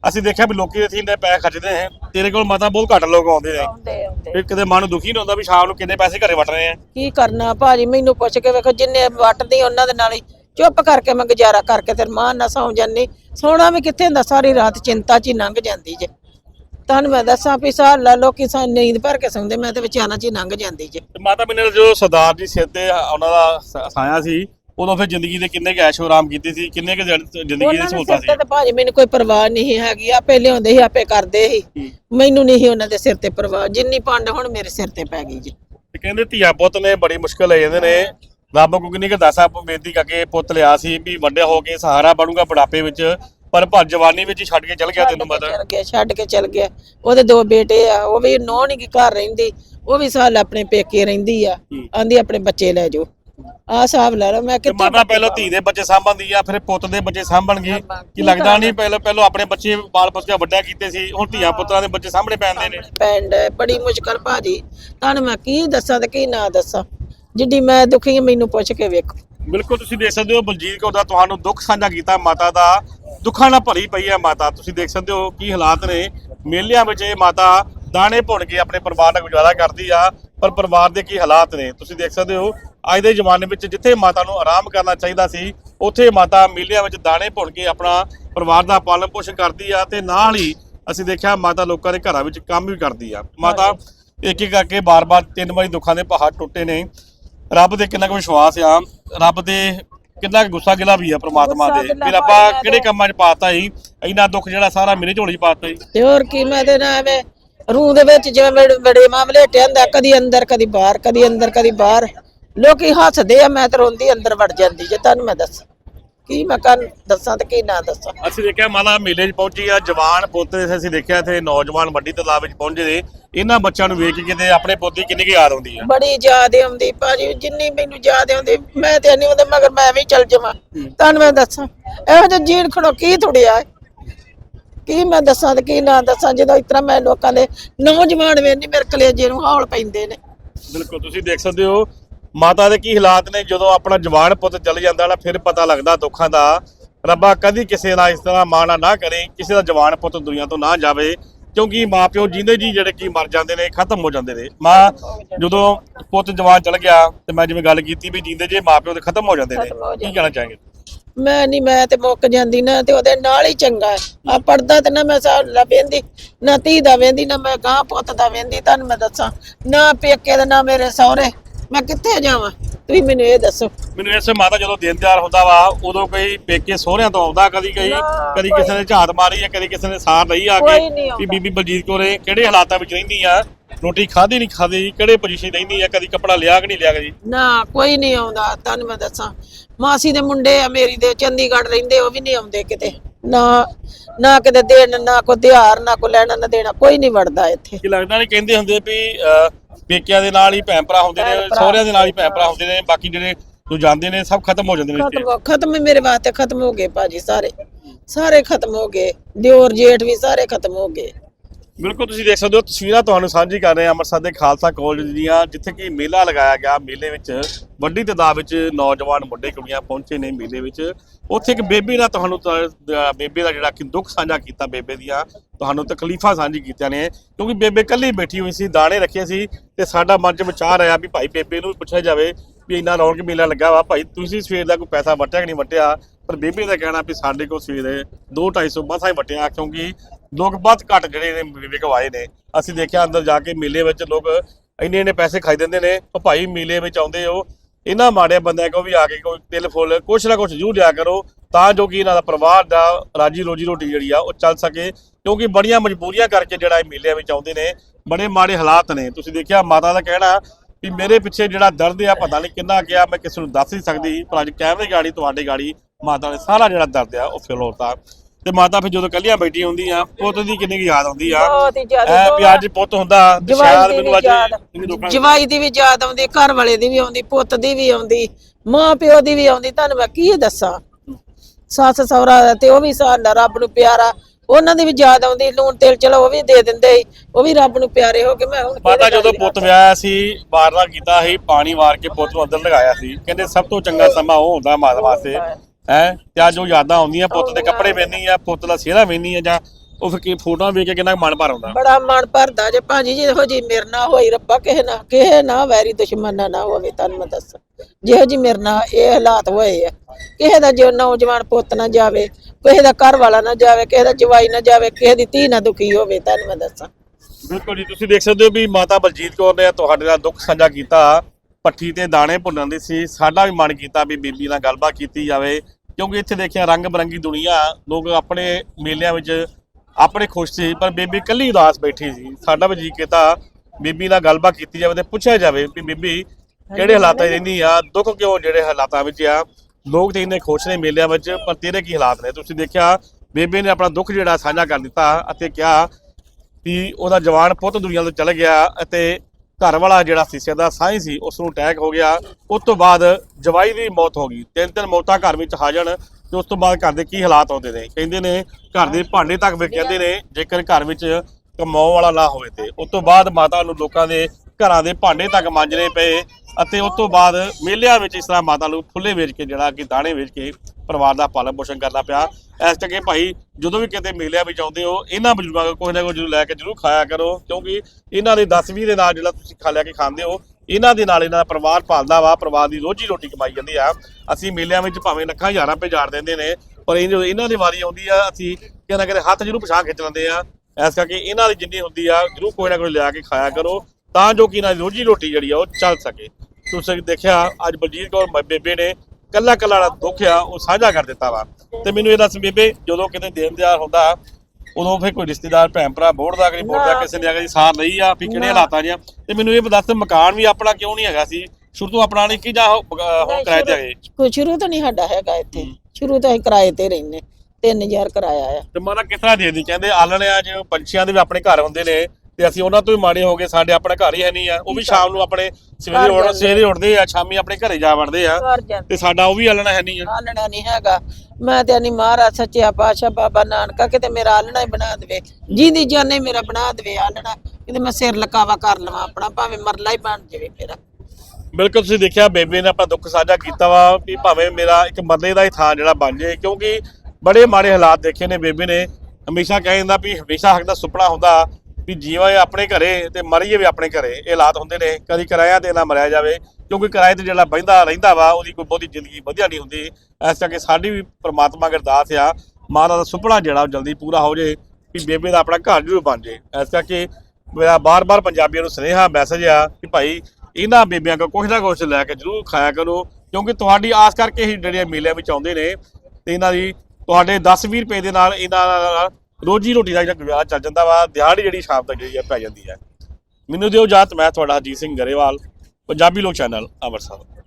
ਅਸੀਂ ਦੇਖਿਆ ਵੀ ਲੋਕੀ ਇੱਥੇ ਇੰਨੇ ਪੈਸੇ ਖਰਚਦੇ ਨੇ ਤੇਰੇ ਕੋਲ ਮਾਤਾ ਬਹੁਤ ਘੱਟ ਲੋਕ ਆਉਂਦੇ ਨੇ। ਆਉਂਦੇ ਆਉਂਦੇ। ਫਿਰ ਕਿਤੇ ਮਨ ਨੂੰ ਦੁਖੀ ਨਹੀਂ ਹੁੰਦਾ ਵੀ ਸ਼ਾਮ ਨੂੰ ਕਿੰਨੇ ਪੈਸੇ ਘਰੇ ਵਟ ਰਹੇ ਆ। ਕੀ ਕਰਨਾ ਭਾਜੀ ਮੈਨੂੰ ਪੁੱਛ ਕੇ ਵੇਖੋ ਜਿੰਨੇ ਵੱਟਦੀ ਉਹਨਾਂ ਦੇ ਨਾਲ ਹੀ। ਚੁੱਪ ਕਰਕੇ ਮੈਂ ਗੁਜ਼ਾਰਾ ਕਰਕੇ ਤੇ ਮਾਂ ਨਾ ਸੌਂ ਜਾਂਦੀ। ਸੋਣਾ ਵੀ ਕਿੱਥੇ ਹੁੰਦਾ? ਸਾਰੀ ਰਾਤ ਚਿੰਤਾ 'ਚ ਹੀ ਲੰਘ ਜਾਂਦੀ ਜੇ। ਤੁਹਾਨੂੰ ਮੈਂ ਦੱਸਾਂ ਵੀ ਸਾਲ ਲੋਕੀ ਸਾ ਨੀਂਦ ਭਰ ਕੇ ਸੌਂਦੇ ਮੈਂ ਤੇ ਵਿਚਾਰਾਂ 'ਚ ਹੀ ਲੰਘ ਜਾਂਦੀ ਜੇ। ਤੇ ਮਾਤਾ ਮੇਰੇ ਜੋ ਸਰਦਾਰ ਜੀ ਸਿਰ ਤੇ ਉਹਨਾਂ ਦਾ ਸ- ਸਾਇਆ ਸੀ ਉਦੋਂ ਫਿਰ ਜ਼ਿੰਦਗੀ ਦੇ ਕਿੰਨੇ ਕੁ ਐਸ਼ੋ ਆਰਾਮ ਕੀਤੀ ਸੀ ਕਿੰਨੇ ਕੁ ਜ਼ਿੰ- ਜ਼ਿੰਦਗੀ ਦੀ ਉਹਨਾਂ ਦੇ ਸਹੂਲਤਾਂ ਸਿਰ ਤੇ ਤਾਂ ਭਾਜੀ ਮੈਨੂੰ ਕੋਈ ਪਰਵਾਹ ਨਹੀਂ ਹੈਗੀ ਆਪੇ ਲਿਆਉਂਦੇ ਸੀ ਆਪੇ ਕਰਦੇ ਸੀ। ਮੈਨੂੰ ਨਹੀਂ ਸੀ ਉਹਨਾਂ ਦੇ ਸਿਰ ਤੇ ਪਰਵਾਹ ਜਿੰਨੀ ਪੰਡ ਹੁਣ ਮੇਰੇ ਸਿਰ ਤੇ ਪੈ ਗਈ ਜੀ। ਤੇ ਕਹਿੰਦੇ ਧੀਆ ਪੁੱਤ ਨੇ ਬੜੀ ਮੁਸ਼ਕਲ ਲੈ ਜਾਂਦੇ ਨੇ। ਰੱਬ ਕੋ ਕਿੰਨੀ ਕੁ ਦਾਸਾ ਬੇਨਤੀ ਕਰਕੇ ਪੁੱਤ ਲਿਆ ਸੀ ਵੀ ਵੱਡੇ ਹੋ ਕੇ ਸਹਾਰਾ ਬਣੂਗਾ ਬੁਢਾਪੇ ਵਿੱਚ ਪਰ ਭਰ ਜਵਾਨੀ ਵਿੱਚ ਹੀ ਛੱਡ ਕੇ ਚਲ ਗਿਆ ਤੈਨੂੰ ਪਤਾ। ਚਲ ਗਿਆ ਛੱਡ ਕੇ ਚਲ ਗਿਆ। ਉਹਦੇ ਦੋ ਬੇਟੇ ਆ ਉਹ ਵੀ ਨੋਹ ਨਹੀਂ ਘਰ ਰਹਿੰਦੀ ਉਹ ਵੀ ਸਾਲ ਆਪਣੇ ਪੇਕੇ ਰਹਿੰਦੀ ਆ। ਹੂੰ। ਆਂਦੀ ਆਪਣੇ ਬੱਚੇ ਲੈ ਜਾਓ। ਆਹ ਹਿਸਾਬ ਲਾ ਲਓ ਮੈਂ ਤੇ ਕਿੱਥੇ ਮਾਤਾ ਪਹਿਲਾਂ ਧੀ ਦੇ ਬੱਚੇ ਸਾਂਭਣਦੀ ਆ ਫਿਰ ਪੁੱਤ ਦੇ ਬੱਚੇ ਸਾਂਭਣਗੀ ਕੀ ਲੱਗਦਾ ਨਹੀਂ ਪਹਿਲਾਂ ਪਹਿਲਾਂ ਆਪਣੇ ਬੱਚੇ ਬਾਲ ਬੱਚਾ ਵੱਡਾ ਕੀਤੇ ਸੀ ਹੁਣ ਧੀਆਂ ਪੁੱਤਰਾਂ ਦੇ ਬੱਚੇ ਸਾਹਮਣੇ ਪੈਂਦੇ ਨੇ। ਪੈਂਡ ਬੜੀ ਮੁਸ਼ਕਲ ਭਾਜੀ। ਤੁਹਾਨੂੰ ਮੈਂ ਕੀ ਦੱਸਾਂ ਤੇ ਕੀ ਨਾ ਦੱਸਾਂ? ਜਿੱਡੀ ਮੈਂ ਦੁਖੀ ਹਾਂ ਮੈਨੂੰ ਪੁੱਛ ਕੇ ਵੇਖੋ। ਬਿਲਕੁਲ ਤੁਸੀਂ ਦੇਖ ਸਕਦੇ ਹੋ ਬਲਜੀਤ ਕੌਰ ਦਾ ਤੁਹਾਨੂੰ ਦੁੱਖ ਸਾਂਝਾ ਕੀਤਾ ਮਾਤਾ ਦਾ ਦੁੱਖਾਂ ਨਾਲ ਭਰੀ ਪਈ ਹੈ ਮਾਤਾ। ਤੁਸੀਂ ਦੇਖ ਸਕਦੇ ਹੋ ਕੀ ਹਾਲਾਤ ਨੇ। ਮੇਲਿਆਂ ਵਿੱਚ ਇਹ ਮਾਤਾ ਦਾਣੇ ਭੁੰਨ ਕੇ ਆਪਣੇ ਪਰਿਵਾਰ ਦਾ ਗੁਜ਼ਾਰਾ ਕਰਦੀ ਆ ਪਰ ਪਰਿਵਾਰ ਦੇ ਕੀ ਹਾਲਾਤ ਨੇ? ਤੁਸੀਂ ਦੇਖ ਸਕਦੇ ਹੋ ਅੱਜ ਦੇ ਜ਼ਮਾਨੇ ਵਿੱਚ ਜਿੱਥੇ ਮਾਤਾ ਨੂੰ ਆਰਾਮ ਕਰਨਾ ਚਾਹੀਦਾ ਸੀ ਉੱਥੇ ਮਾਤਾ ਮੇਲਿਆਂ ਵਿੱਚ ਦਾਣੇ ਭੁੰਨ ਕੇ ਆਪਣਾ ਪਰਿਵਾਰ ਦਾ ਪਾਲਣ ਪੋਸ਼ਣ ਕਰਦੀ ਆ ਤੇ ਨਾਲ ਹੀ ਅਸੀਂ ਦੇਖਿਆ ਮਾਤਾ ਲੋਕਾਂ ਦੇ ਘਰਾਂ ਵਿੱਚ ਕੰਮ ਵੀ ਕਰਦੀ ਆ। ਮਾਤਾ ਇੱਕ ਇੱਕ ਕਰਕੇ ਬਾਰ-ਬਾਰ ਤਿੰਨ ਵਾਰੀ ਦੁੱਖਾਂ ਦੇ ਪਹਾੜ ਟੁੱਟੇ ਨੇ। ਰੱਬ ਤੇ ਕਿੰਨਾ ਕੁ ਵਿਸ਼ਵਾਸ ਆ ਰੱਬ ਤੇ ਕਿੰਨਾ ਕੁ ਗੁੱਸਾ ਗਿਲਾ ਵੀ ਆ ਪ੍ਰਮਾਤਮਾ ਦੇ ਫਿਰ ਆਪਾਂ ਕਿਹੜੇ ਕੰਮਾਂ 'ਚ ਪਾਤਾ ਸੀ? ਇੰਨਾ ਦੁੱਖ ਜਿਹੜਾ ਸਾਰਾ ਮੇਰੇ ਝੋਲੀ 'ਚ ਪਾਤਾ ਸੀ। ਤੇ ਹੋਰ ਕੀ ਮੈਂ ਤੇ ਨਾ ਐਵੇਂ ਰੂਹ ਦੇ ਵਿੱਚ ਜਿਵੇਂ ਬੜੇ ਮਾਮਲੇ ਟਿਆਂਦਾ ਕਦੀ ਅੰਦਰ ਕਦੀ ਬਾਹਰ ਕਦੀ ਅੰਦਰ ਕਦੀ ਬਾਹਰ। ਲੋਕੀ ਹੱਸਦੇ ਆ ਮੈਂ ਤੇ ਰੋਂਦੀ ਅੰਦਰ ਵੜ ਜਾਂਦੀ ਜੇ ਤੁਹਾਨੂੰ ਮੈਂ ਦੱਸ। ਕੀ ਮੈਂ ਕਰ ਦੱਸਾਂ ਤੇ ਕੀ ਨਾ ਦੱਸਾਂ। ਅਸੀਂ ਦੇਖਿਆ ਮਾਤਾ ਮੇਲੇ 'ਚ ਪਹੁੰਚੀ ਆ ਜਵਾਨ ਪੋਤੇ ਅਸੀਂ ਦੇਖਿਆ ਇੱਥੇ ਨੌਜਵਾਨ ਵੱਡੀ ਤਾਦਾਦ ਵਿੱਚ ਪਹੁੰਚੇ ਨੇ। ਇਹਨਾਂ ਬੱਚਿਆਂ ਨੂੰ ਵੇਖ ਕੇ ਕਿਤੇ ਆਪਣੇ ਪੋਤੀ ਕਿੰਨੀ ਕੁ ਯਾਦ ਆਉਂਦੀ ਆ। ਬੜੀ ਯਾਦ ਆਉਂਦੀ ਭਾਜੀ ਜਿੰਨੀ ਮੈਨੂੰ ਯਾਦ ਆਉਂਦੀ ਮੈਂ ਤੇ ਨਹੀਂ ਉਹਦੇ ਮਗਰ ਮੈਂ ਵੀ ਚੱਲ ਜਾਵਾਂ। ਤੁਹਾਨੂੰ ਮੈਂ ਦੱਸਾਂ ਇਹੋ ਜਿਹਾ ਜੀਣ ਖੜੋ ਕੀ ਥੁੜਿਆ ਕੀ ਮੈਂ ਦੱਸਾਂ ਤੇ ਕੀ ਨਾ ਦੱਸਾਂ ਜਦੋਂ ਇਸ ਤਰ੍ਹਾਂ ਮੈਂ ਲੋਕਾਂ ਦੇ ਨੌਜਵਾਨ ਵੇਨੀ ਮੇਰੇ ਕਲੇਜੇ ਨੂੰ ਹੌਲ ਪੈਂਦੇ ਨੇ। ਬਿਲਕੁਲ ਤੁਸੀਂ ਦੇਖ ਸਕਦੇ ਹੋ ਮਾਤਾ ਦੇ ਕੀ ਹਾਲਾਤ ਨੇ? ਜਦੋਂ ਆਪਣਾ ਜਵਾਨ ਪੁੱਤ ਚਲ ਜਾਂਦਾ ਨਾ ਫਿਰ ਪਤਾ ਲੱਗਦਾ ਦੁੱਖਾਂ ਦਾ। ਰੱਬਾ ਕਦੀ ਕਿਸੇ ਨਾਲ ਇਸ ਤਰ੍ਹਾਂ ਮਾਣਾ ਨਾ ਕਰੇ ਕਿਸੇ ਦਾ ਜਵਾਨ ਪੁੱਤ ਦੁਨੀਆ ਤੋਂ ਨਾ ਜਾਵੇ ਕਿਉਂਕਿ ਮਾਪਿਓ ਜਿੰਦੇ ਜੀ ਜਿਹੜੇ ਕੀ ਮਰ ਜਾਂਦੇ ਨੇ ਖਤਮ ਹੋ ਜਾਂਦੇ ਨੇ। ਮਾਂ ਜਦੋਂ ਪੁੱਤ ਜਵਾਨ ਚਲ ਗਿਆ ਤੇ ਮੈਂ ਜਿਵੇਂ ਗੱਲ ਕੀਤੀ ਵੀ ਜਿੰਦੇ ਜੇ ਮਾਪਿਓ ਦੇ ਖਤਮ ਹੋ ਜਾਂਦੇ ਨੇ ਕੀ ਕਹਿਣਾ ਚਾਹਾਂਗੇ? ਮੈਂ ਨਹੀਂ ਮੈਂ ਤੇ ਮੁੱਕ ਜਾਂਦੀ ਨਾ ਤੇ ਉਹਦੇ ਨਾਲ ਹੀ ਚੰਗਾ ਆ ਪੜਦਾ ਤੇ ਨਾ ਮੈਂ ਸਾਹ ਵੇਂਦੀ ਨਾ ਧੀ ਦਾ ਵੇਂਦੀ ਨਾ ਮੈਂ ਗਾਂ ਪੁੱਤ ਦਾ ਵੇਂਦੀ ਤੁਹਾਨੂੰ ਮੈਂ ਦੱਸਾਂ। ਨਾ ਪੇਕੇ ਦਾ ਨਾ ਮੇਰੇ ਸਹੁਰੇ। ਮੈਂ ਕਿੱਥੇ ਜਾਵਾਂ? ਤੁਸੀਂ ਮੈਨੂੰ ਇਹ ਦੱਸੋ। ਮੈਨੂੰ ਇਸ ਮਾਤਾ ਜਦੋਂ ਦਿਨ ਤਿਆਰ ਹੁੰਦਾ ਵਾ ਉਦੋਂ ਕੋਈ ਪੇਕੇ ਸਹੁਰਿਆਂ ਤੋਂ ਆਉਂਦਾ ਕਦੀ ਕਈ ਕਦੀ ਕਿਸੇ ਨੇ ਝਾਤ ਮਾਰੀ ਹੈ ਕਦੀ ਕਿਸੇ ਨੇ ਸਾਰ ਲਈ ਆ ਕੇ ਆਉਂਦਾ। ਬੀਬੀ ਬਲਜੀਤ ਕੋਰੇ ਕਿਹੜੇ ਹਾਲਾਤਾਂ ਵਿੱਚ ਰਹਿੰਦੀ ਆ? ਰੋਟੀ ਖਾਧੀ ਨਹੀਂ ਖਾਧੀ ਕਿਹੜੇ ਪੋਜੀਸ਼ਨ ਰਹਿੰਦੀ ਆ? ਕਦੀ ਕੱਪੜਾ ਲਿਆ ਕਿ ਨਹੀਂ ਲਿਆ ਜੀ ਨਾ ਕੋਈ ਨਹੀਂ ਆਉਂਦਾ ਤੁਹਾਨੂੰ ਮੈਂ ਦੱਸਾਂ। ਮਾਸੀ ਦੇ ਮੁੰਡੇ ਆ ਮੇਰੀ ਦੇ ਚੰਡੀਗੜ੍ਹ ਰਹਿੰਦੇ ਉਹ ਵੀ ਨਹੀਂ ਆਉਂਦੇ ਕਿਤੇ। ਨਾ ਨਾ ਕਿਤੇ ਦੇਣ ਨਾ ਕੋ ਦਿਹਾਰ ਨਾ ਕੋ ਲੈਣਾ ਨਾ ਦੇਣਾ ਕੋਈ ਨਹੀਂ ਵੜਦਾ ਇੱਥੇ। ਕੀ ਲੱਗਦਾ ਨਹੀਂ ਕਹਿੰਦੇ ਹੁੰਦੇ ਵੀ ਪੇਕਿਆਂ ਦੇ ਨਾਲ ਹੀ ਭੈਣ ਭਰਾ ਹੁੰਦੇ ਨੇ। ਸਹੁਰਿਆਂ ਦੇ ਨਾਲ ਹੀ ਭੈਣ ਭਰਾ ਹੁੰਦੇ ਨੇ ਬਾਕੀ ਜਿਹੜੇ ਜੋ ਜਾਂਦੇ ਨੇ ਸਭ ਖਤਮ ਹੋ ਜਾਂਦੇ ਨੇ ਖਤਮ ਹੋ- ਖਤਮ ਮੇਰੇ ਵਾਸਤੇ ਖਤਮ ਹੋ ਗਏ ਭਾਜੀ ਸਾਰੇ। ਸਾਰੇ ਖਤਮ ਹੋ ਗਏ। ਦਿਓਰ ਜੇਠ ਵੀ ਸਾਰੇ ਖਤਮ ਹੋ ਗਏ। ਬਿਲਕੁਲ, ਤੁਸੀਂ ਦੇਖ ਸਕਦੇ ਹੋ, ਤਸਵੀਰਾਂ ਤੁਹਾਨੂੰ ਸਾਂਝੀ ਕਰ ਰਹੇ ਹਾਂ ਅੰਮ੍ਰਿਤਸਰ ਦੇ ਖਾਲਸਾ ਕਾਲਜ ਦੀਆਂ, ਜਿੱਥੇ ਕਿ ਮੇਲਾ ਲਗਾਇਆ ਗਿਆ। ਮੇਲੇ ਵਿੱਚ ਵੱਡੀ ਤਾਦਾਦ ਵਿੱਚ ਨੌਜਵਾਨ ਮੁੰਡੇ, ਕੁੜੀਆਂ ਪਹੁੰਚੇ ਨੇ ਮੇਲੇ ਵਿੱਚ। ਉੱਥੇ ਇੱਕ ਬੇਬੇ ਨਾਲ ਤੁਹਾਨੂੰ ਬੇਬੇ ਦਾ ਜਿਹੜਾ ਕਿ ਦੁੱਖ ਸਾਂਝਾ ਕੀਤਾ ਬੇਬੇ ਦੀਆਂ, ਤੁਹਾਨੂੰ ਤਕਲੀਫਾਂ ਸਾਂਝੀ ਕੀਤੀਆਂ ਨੇ। ਕਿਉਂਕਿ ਬੇਬੇ ਇਕੱਲੀ ਬੈਠੀ ਹੋਈ ਸੀ, ਦਾਣੇ ਰੱਖੇ ਸੀ ਤੇ ਸਾਡਾ ਮਨ 'ਚ ਵਿਚਾਰ ਆਇਆ ਵੀ ਭਾਈ ਬੇਬੇ ਨੂੰ ਪੁੱਛਿਆ ਜਾਵੇ ਵੀ ਇੰਨਾ ਰੌਣਕ ਮੇਲਾ ਲੱਗਾ ਵਾ, ਭਾਈ ਤੁਸੀਂ ਸਵੇਰ ਦਾ ਕੋਈ ਪੈਸਾ ਵਟਿਆ ਕਿ ਨਹੀਂ ਵਟਿਆ ਪਰ ਬੇਬੇ ਦਾ ਕਹਿਣਾ ਵੀ ਸਾਡੇ ਕੋਲ ਸਵੇਰੇ 2 250 ਮਸਾਂ ਹੀ ਵਟਿਆ ਕਿਉਂਕਿ ਲੋਕ ਬਹੁਤ ਘੱਟ ਜਿਹੜੇ ਨੇ ਮੇਲੇ ਨੇ। ਅਸੀਂ ਦੇਖਿਆ ਅੰਦਰ ਜਾ ਕੇ ਮੇਲੇ ਵਿੱਚ ਲੋਕ ਇੰਨੇ ਇੰਨੇ ਪੈਸੇ ਖਾਈ ਦਿੰਦੇ ਨੇ। ਉਹ ਭਾਈ ਮੇਲੇ ਵਿੱਚ ਆਉਂਦੇ ਹੋ ਇਹਨਾਂ ਮਾੜੇ ਬੰਦਿਆਂ ਕੋ ਵੀ ਆ ਕੇ ਕੋਈ ਤਿਲ ਫੁੱਲ ਕੁਛ ਨਾ ਕੁਛ ਜ਼ਰੂਰ ਲਿਆ ਕਰੋ, ਤਾਂ ਜੋ ਕਿ ਇਹਨਾਂ ਦਾ ਪਰਿਵਾਰ ਦਾ ਰਾਜੀ ਰੋਜੀ ਰੋਟੀ ਜਿਹੜੀ ਆ ਉਹ ਚੱਲ ਸਕੇ। ਕਿਉਂਕਿ ਬੜੀਆਂ ਮਜਬੂਰੀਆਂ ਕਰਕੇ ਜਿਹੜਾ ਇਹ ਮੇਲਿਆਂ ਵਿੱਚ ਆਉਂਦੇ ਨੇ, ਬੜੇ ਮਾੜੇ ਹਾਲਾਤ ਨੇ। ਤੁਸੀਂ ਦੇਖਿਆ ਮਾਤਾ ਦਾ ਕਹਿਣਾ ਵੀ ਮੇਰੇ ਪਿੱਛੇ ਜਿਹੜਾ ਦਰਦ ਆ, ਪਤਾ ਨਹੀਂ ਕਿੰਨਾ ਗਿਆ ਮੈਂ ਕਿਸੇ ਨੂੰ ਦੱਸ ਨਹੀਂ ਸਕਦੀ। ਪਰ ਅੱਜ ਕੈਮਰੇ ਗਾੜੀ, ਤੁਹਾਡੇ ਗਾੜੀ ਮਾਤਾ ਨੇ ਸਾਰਾ ਜਿਹੜਾ ਦਰਦ ਆ, ਉਹ ਫਿਲ ਫਿਲੋਤਾ ਤੇ ਮਾਤਾ ਫਿਰ ਜਦੋਂ ਕੱਲੀਆਂ ਬੈਠੀ ਹੁੰਦੀ ਆ ਪੁੱਤ ਦੀ ਕਿੰਨੀ ਕੁ ਯਾਦ ਆਉਂਦੀ ਆ। ਬਹੁਤ ਹੀ ਜ਼ਿਆਦਾ ਐ ਵੀ ਅੱਜ ਪੁੱਤ ਹੁੰਦਾ ਤੇ ਜਵਾਈ ਸ਼ਾਇਦ ਦੀ ਮੈਨੂੰ ਵੀ ਅੱਜ ਯਾਦ ਇੰਨੇ ਲੋਕਾਂ ਨੇ- ਜਵਾਈ ਦੀ ਵੀ ਯਾਦ ਆਉਂਦੀ ਘਰ ਵਾਲੇ ਦੀ ਵੀ ਆਉਂਦੀ ਪੁੱਤ ਦੀ ਵੀ ਆਉਂਦੀ ਮਾਂ ਪਿਓ ਦੀ ਵੀ ਆਉਂਦੀ। ਤੁਹਾਨੂੰ ਮੈਂ ਕੀ ਦੱਸਾਂ? ਸੱਸ ਸਹੁਰਾ ਤੇ ਉਹ ਵੀ ਸਾਡਾ ਰੱਬ ਨੂੰ ਪਿਆਰਾ। ਉਹਨਾਂ ਦੀ ਵੀ ਯਾਦ ਆਉਂਦੀ ਲੂਣ ਤੇਲ ਚਲੋ ਉਹ ਵੀ ਦੇ ਦਿੰਦੇ ਸੀ ਉਹ ਵੀ ਰੱਬ ਨੂੰ ਪਿਆਰੇ ਹੋ ਕੇ ਮੈਂ ਹੁਣ ਮਾਤਾ ਕਿਹੜੇ ਜਦੋਂ ਪੁੱਤ ਵਿਆਹਿਆ ਸੀ ਵਾਰਨਾ ਕੀਤਾ ਸੀ ਪਾਣੀ ਵਾਰ ਕੇ ਪੁੱਤ ਨੂੰ ਅੰਦਰ ਲਗਾਇਆ ਸੀ। ਕਹਿੰਦੇ ਸਭ ਤੋਂ ਚੰਗਾ ਸਮਾਂ ਉਹ ਹੁੰਦਾ ਮਾਤਾ ਵਾਸਤੇ। ਹੈ ਤੇ ਅੱਜ ਉਹ ਯਾਦਾਂ ਆਉਂਦੀਆਂ ਪੁੱਤ ਦੇ ਕੱਪੜੇ ਵੇਨੀ ਆ ਪੁੱਤ ਦਾ ਸਿਹਰਾ ਵੇਨੀ ਆ ਜਾਂ ਉਹ ਫਿਰ ਕੀ ਫੋਟੋਆਂ ਵੇਖ ਕੇ ਕਿੰਨਾ ਮਨ ਭਰ ਆਉਂਦਾ ਬੜਾ ਮਨ ਭਰਦਾ ਜੇ ਭਾਜੀ ਜੀ ਇਹੋ ਜੀ ਮੇਰੇ ਨਾਲ ਹੋਈ ਰੱਬਾ ਕਿਸੇ ਨਾ ਕਿਸੇ ਨਾ ਵੈਰੀ ਦੁਸ਼ਮਣ ਨਾ ਹੋਵੇ ਤੁਹਾਨੂੰ ਮੈਂ ਦੱਸਾਂ। ਜਿਹੋ ਜੀ ਮੇਰੇ ਨਾਲ ਇਹ ਹਾਲਾਤ ਹੋਏ ਆ। ਕਿਸੇ ਦਾ ਜੋ ਨੌਜਵਾਨ ਪੁੱਤ ਨਾ ਜਾਵੇ ਕਿਸੇ ਦਾ ਘਰ ਵਾਲਾ ਨਾ ਜਾਵੇ ਕਿਸੇ ਦਾ ਜਵਾਈ ਨਾ ਜਾਵੇ ਕਿਸੇ ਦੀ ਧੀ ਨਾ ਦੁਖੀ ਹੋਵੇ ਤੁਹਾਨੂੰ ਮੈਂ ਦੱਸਾਂ। ਬਿਲਕੁਲ ਜੀ ਤੁਸੀਂ ਦੇਖ ਸਕਦੇ ਹੋ ਵੀ ਮਾਤਾ ਬਲਜੀਤ ਕੌਰ ਨੇ ਤੁਹਾਡੇ ਨਾਲ ਦੁੱਖ ਸਾਂਝਾ ਕੀਤਾ। ਪੱਠੀ ਤੇ ਦਾਣੇ ਭੁੰਨਣ ਦੀ ਸੀ। ਸਾਡਾ ਵੀ ਮਨ ਕੀਤਾ ਵੀ ਬੀਬੀ ਨਾਲ ਗੱਲਬਾਤ ਕੀਤੀ ਜਾਵੇ, ਕਿਉਂਕਿ ਇੱਥੇ ਦੇਖਿਆ ਰੰਗ ਬਰੰਗੀ ਦੁਨੀਆ, ਲੋਕ ਆਪਣੇ ਮੇਲਿਆਂ ਵਿੱਚ ਆਪਣੇ ਖੁਸ਼ ਸੀ, ਪਰ ਬੀਬੀ ਇਕੱਲੀ ਉਦਾਸ ਬੈਠੀ ਸੀ। ਸਾਡਾ ਵੀ ਜੀ ਕੀਤਾ ਬੀਬੀ ਨਾਲ ਗੱਲਬਾਤ ਕੀਤੀ ਜਾਵੇ ਤੇ ਪੁੱਛਿਆ ਜਾਵੇ ਵੀ ਬੀਬੀ ਕਿਹੜੇ ਹਾਲਾਤਾਂ 'ਚ ਰਹਿੰਦੀ ਆ, ਦੁੱਖ ਕਿਉਂ ਜਿਹੜੇ ਹਾਲਾਤਾਂ ਵਿੱਚ ਆ? ਲੋਕ ਤੇ ਇੰਨੇ ਖੁਸ਼ ਨੇ ਮੇਲਿਆਂ ਵਿੱਚ, ਪਰ ਤੇਰੇ ਕੀ ਹਾਲਾਤ ਨੇ? ਤੁਸੀਂ ਦੇਖਿਆ, ਬੀਬੀ ਨੇ ਆਪਣਾ ਦੁੱਖ ਜਿਹੜਾ ਸਾਂਝਾ ਕਰ ਦਿੱਤਾ ਅਤੇ ਕਿਹਾ ਵੀ ਉਹਦਾ ਜਵਾਨ ਪੁੱਤ ਦੁਨੀਆ ਤੋਂ ਚਲ ਗਿਆ ਅਤੇ ਘਰ ਵਾਲਾ ਜਿਹੜਾ ਸੀ ਦਾ ਸਾਈਂ ਸੀ ਉਸ ਨੂੰ ਅਟੈਕ ਹੋ ਗਿਆ। ਉਸ ਤੋਂ ਬਾਅਦ ਜਵਾਈ ਦੀ ਮੌਤ ਹੋ ਗਈ। ਤਿੰਨ ਤਿੰਨ ਮੌਤਾਂ ਘਰ ਵਿੱਚ ਹਾਜਣ ਤੇ ਉਸ ਤੋਂ ਬਾਅਦ ਘਰ ਦੇ ਕੀ ਹਾਲਾਤ ਆਉਂਦੇ ਨੇ? ਕਹਿੰਦੇ ਨੇ ਘਰ ਦੇ ਭਾਂਡੇ ਤੱਕ ਵੀ ਕਹਿੰਦੇ ਨੇ, ਜੇਕਰ ਘਰ ਵਿੱਚ ਕਮਾਉਣ ਵਾਲਾ ਨਾ ਹੋਵੇ ਤੇ। ਉਸ ਤੋਂ ਬਾਅਦ ਮਾਤਾ ਨੂੰ ਲੋਕਾਂ ਦੇ ਘਰਾਂ ਦੇ ਭਾਂਡੇ ਤੱਕ ਮਾਂਜਣੇ ਪਏ ਅਤੇ ਉਸ ਤੋਂ ਬਾਅਦ ਮੇਲਿਆਂ ਵਿੱਚ ਇਸ ਤਰ੍ਹਾਂ ਮਾਤਾ ਨੂੰ ਫੁੱਲੇ ਵੇਚ ਕੇ, ਜਿਹੜਾ ਕਿ ਦਾਣੇ ਵੇਚ ਕੇ ਪਰਿਵਾਰ ਦਾ ਪਾਲਣ ਪੋਸ਼ਣ ਕਰਨਾ ਪਿਆ। ਇਸ ਕਰਕੇ ਭਾਈ ਜਦੋਂ ਵੀ ਕਿਤੇ ਮੇਲਿਆਂ ਵਿੱਚ ਆਉਂਦੇ ਹੋ, ਇਹਨਾਂ ਬਜ਼ੁਰਗਾਂ ਕੋਲ ਕੋਈ ਨਾ ਕੋਈ ਜ਼ਰੂਰ ਲੈ ਕੇ ਜ਼ਰੂਰ ਖਾਇਆ ਕਰੋ, ਕਿਉਂਕਿ ਇਹਨਾਂ ਦੇ 10ਵੀਂ ਦੇ ਨਾਲ ਜਿਹੜਾ ਤੁਸੀਂ ਖਾ ਲਿਆ ਕੇ ਖਾਂਦੇ ਹੋ, ਇਹਨਾਂ ਦੇ ਨਾਲ ਇਹਨਾਂ ਦਾ ਪਰਿਵਾਰ ਪਾਲਦਾ ਵਾ, ਪਰਿਵਾਰ ਦੀ ਰੋਜੀ ਰੋਟੀ ਕਮਾਈ ਜਾਂਦੀ ਆ। ਅਸੀਂ ਮੇਲਿਆਂ ਵਿੱਚ ਭਾਵੇਂ ਲੱਖਾਂ ਹਜ਼ਾਰਾਂ ਰੁਪਏ ਜਾੜ ਦਿੰਦੇ ਨੇ, ਪਰ ਇਹ ਜਦੋਂ ਇਹਨਾਂ ਦੀ ਵਾਰੀ ਆਉਂਦੀ ਆ, ਅਸੀਂ ਕਿਤੇ ਨਾ ਕਿਤੇ ਹੱਥ ਜ਼ਰੂਰ ਪਛਾਣ ਖਿੱਚ ਲੈਂਦੇ ਆ। ਇਸ ਕਰਕੇ ਇਹਨਾਂ ਦੀ ਜਿੰਨੀ ਹੁੰਦੀ ਆ, ਜ਼ਰੂਰ ਕੋਈ ਨਾ ਕੋਈ ਲਿਆ ਕੇ ਖਾਇਆ ਕਰੋ, ਤਾਂ ਜੋ ਕਿ ਇਹਨਾਂ ਦੀ ਰੋਜੀ ਰੋਟੀ ਜਿਹੜੀ ਆ, ਉਹ ਚੱਲ ਸਕੇ। ਤੁਸੀਂ ਦੇਖਿਆ, ਅੱਜ ਬਲਜੀਤ ਕੌਰ ਮ- ਬੇਬੇ ਨੇ ਕੱਲਾ ਕੱਲਾ ਜਿਹੜਾ ਦੁੱਖ ਆ ਉਹ ਸਾਂਝਾ ਕਰ ਦਿੱਤਾ ਵਾ। ਤੇ ਮੈਨੂੰ ਇਹ ਦੱਸ ਬੇਬੇ ਜਦੋਂ ਕਿਤੇ ਦੇਣ ਦਿਆਰ ਹੁੰਦਾ ਉਦੋਂ ਫਿਰ ਕੋਈ ਰਿਸ਼ਤੇਦਾਰ ਭੈਣ ਭਰਾ ਬੋੜਦਾ ਕਿ ਨਹੀਂ ਬੋੜਦਾ ਨਾ। ਕਿਸੇ ਨੇ ਅਗਰ ਸਾਰ ਲਈ ਆ ਵੀ ਕਿਹੜੇ। ਹਾਲਾਤਾਂ 'ਚ ਆ ਤੇ ਮੈਨੂੰ ਇਹ ਦੱਸ ਮਕਾਨ ਵੀ ਆਪਣਾ ਕਿਉਂ ਨਹੀਂ ਹੈਗਾ ਸੀ? ਸ਼ੁਰੂ ਤੋਂ ਆਪਣਾ ਨਹੀਂ ਕਿ ਜਾਂ ਹੁਣ ਕਿਰਾਏ ਤੇ ਆ ਗਏ? ਕੋਈ ਸ਼ੁਰੂ ਤੋਂ ਨਹੀਂ ਸਾਡਾ ਹੈਗਾ ਇੱਥੇ। ਸ਼ੁਰੂ ਤੋਂ ਅਸੀਂ ਕਿਰਾਏ ਤੇ ਰਹਿੰਦੇ 3000 ਕਿਰਾਇਆ ਆ। ਤੇ ਮਾਰਾ ਕਿਸ ਤਰ੍ਹਾਂ ਦੇ ਦੀ? ਕਹਿੰਦੇ ਆਲਣੇ ਆ ਜਿਵੇਂ ਪੰਛੀਆਂ ਦੇ ਵੀ ਆਪਣੇ ਘਰ ਹੁੰਦੇ ਨੇ ਤੇ ਅਸੀਂ ਉਹਨਾਂ ਤੋਂ ਵੀ ਮਾੜੇ ਹੋ ਗਏ ਸਾਡੇ ਆਪਣਾ ਘਰ ਹੀ ਹੈ ਨਹੀਂ ਆ ਉਹ ਵੀ ਸ਼ਾਮ ਨੂੰ ਆਪਣੇ ਸਵੇਰੇ ਉੱਠ। ਸਵੇਰੇ ਉੱਠਦੇ ਆ ਸ਼ਾਮੀ ਆਪਣੇ ਘਰੇ ਜਾ ਵੜਦੇ ਆ। ਘਰ ਜਾਂਦੇ ਤੇ ਸਾਡਾ ਉਹ ਵੀ ਆਲਣਾ ਹੈ ਨਹੀਂ ਆ। ਆਲਣਾ ਨਹੀਂ ਹੈਗਾ। ਮੈਂ ਤੇ ਨਹੀਂ ਮਹਾਰਾਜ ਸੱਚਿਆ ਪਾਤਸ਼ਾਹ ਬਾਬਾ ਨਾਨਕਾ ਕਿਤੇ ਮੇਰਾ ਆਲਣਾ ਹੀ ਬਣਾ ਦੇਵੇ। ਜਿਹਦੀ ਜਾਨੇ ਮੇਰਾ ਬਣਾ ਦੇਵੇ ਆਲਣਾ ਕਿਤੇ ਮੈਂ ਸਿਰ ਲਕਾਵਾ ਕਰ ਲਵਾਂ ਆਪਣਾ ਭਾਵੇਂ ਮਰਲਾ ਹੀ ਬਣ ਜਾਵੇ ਮੇਰਾ। ਬਿਲਕੁਲ ਤੁਸੀਂ ਦੇਖਿਆ ਬੇਬੇ ਨੇ ਆਪਣਾ ਦੁੱਖ ਸਾਂਝਾ ਕੀਤਾ ਵਾ ਵੀ ਭਾਵੇਂ ਮੇਰਾ ਇੱਕ ਮਰਲੇ ਦਾ ਹੀ ਥਾਂ ਜਿਹੜਾ ਬਣ ਜੇ ਕਿਉਂਕਿ ਬੜੇ ਮਾੜੇ ਹਾਲਾਤ ਦੇਖੇ ਨੇ ਬੇਬੇ ਨੇ। ਹਮੇਸ਼ਾ ਕਹਿੰਦਾ ਵੀ ਹਮੇਸ਼ਾ ਹੱਕ ਦਾ ਸੁਪਨਾ ਹੁੰਦਾ ਵੀ ਜੀਵਾਂ ਆਪਣੇ ਘਰੇ ਤੇ ਮਰੀਏ ਵੀ ਆਪਣੇ ਘਰੇ। ਇਹ ਹਾਲਾਤ ਹੁੰਦੇ ਨੇ, ਕਦੀ ਕਿਰਾਇਆ ਤੇ ਨਾ ਮਰਿਆ ਜਾਵੇ। ਕਿਉਂਕਿ ਕਿਰਾਏ ਤੇ ਜਿਹੜਾ ਬਹਿੰਦਾ, ਰਹਿੰਦਾ ਵਾ, ਉਹਦੀ ਕੋਈ ਬਹੁਤੀ ਜ਼ਿੰਦਗੀ ਵਧੀਆ ਨਹੀਂ ਹੁੰਦੀ। ਇਸ ਕਰਕੇ ਸਾਡੀ ਵੀ ਪ੍ਰਮਾਤਮਾ ਅੱਗੇ ਅਰਦਾਸ ਆ ਮਾਤਾ ਦਾ ਸੁਪਨਾ ਜਿਹੜਾ ਉਹ ਜਲਦੀ ਪੂਰਾ ਹੋ ਜੇ, ਵੀ ਬੇਬੇ ਦਾ ਆਪਣਾ ਘਰ ਜ਼ਰੂਰ ਬਣ ਜੇ। ਇਸ ਕਰਕੇ ਮੇਰਾ ਬਾਰ-ਬਾਰ ਪੰਜਾਬੀਆਂ ਨੂੰ ਸੁਨੇਹਾ ਮੈਸੇਜ ਆ ਕਿ ਭਾਈ, ਇਹਨਾਂ ਬੇਬਿਆਂ ਕੋ ਕੁਛ ਨਾ ਕੁਛ ਲੈ ਕੇ ਜ਼ਰੂਰ ਖਾਇਆ ਕਰੋ। ਕਿਉਂਕਿ ਤੁਹਾਡੀ ਆਸ ਕਰਕੇ ਹੀ ਜਿਹੜੇ ਮੇਲਿਆਂ ਵਿੱਚ ਆਉਂਦੇ ਨੇ। ਤੇ ਇਹਨਾਂ ਦੀ, ਤੁਹਾਡੇ 10-20 ਰੁਪਏ ਦੇ ਨਾਲ ਇਹਨਾਂ ਦਾ ਰੋਜੀ ਰੋਟੀ ਦਾ ਜਿਹੜਾ ਵਿਆਹ ਚੱਲ ਜਾਂਦਾ ਵਾ, ਦਿਹਾੜੀ ਜਿਹੜੀ ਸ਼ਾਮ ਤੱਕ ਜਿਹੜੀ ਆ ਪੈ ਜਾਂਦੀ ਹੈ ਮੈਨੂੰ ਦਿਓ ਜਾਤ, ਮੈਂ ਤੁਹਾਡਾ ਹਰਜੀਤ ਸਿੰਘ ਗਰੇਵਾਲ, ਪੰਜਾਬੀ ਲੋਕ ਚੈਨਲ, ਅੰਮ੍ਰਿਤਸਰ।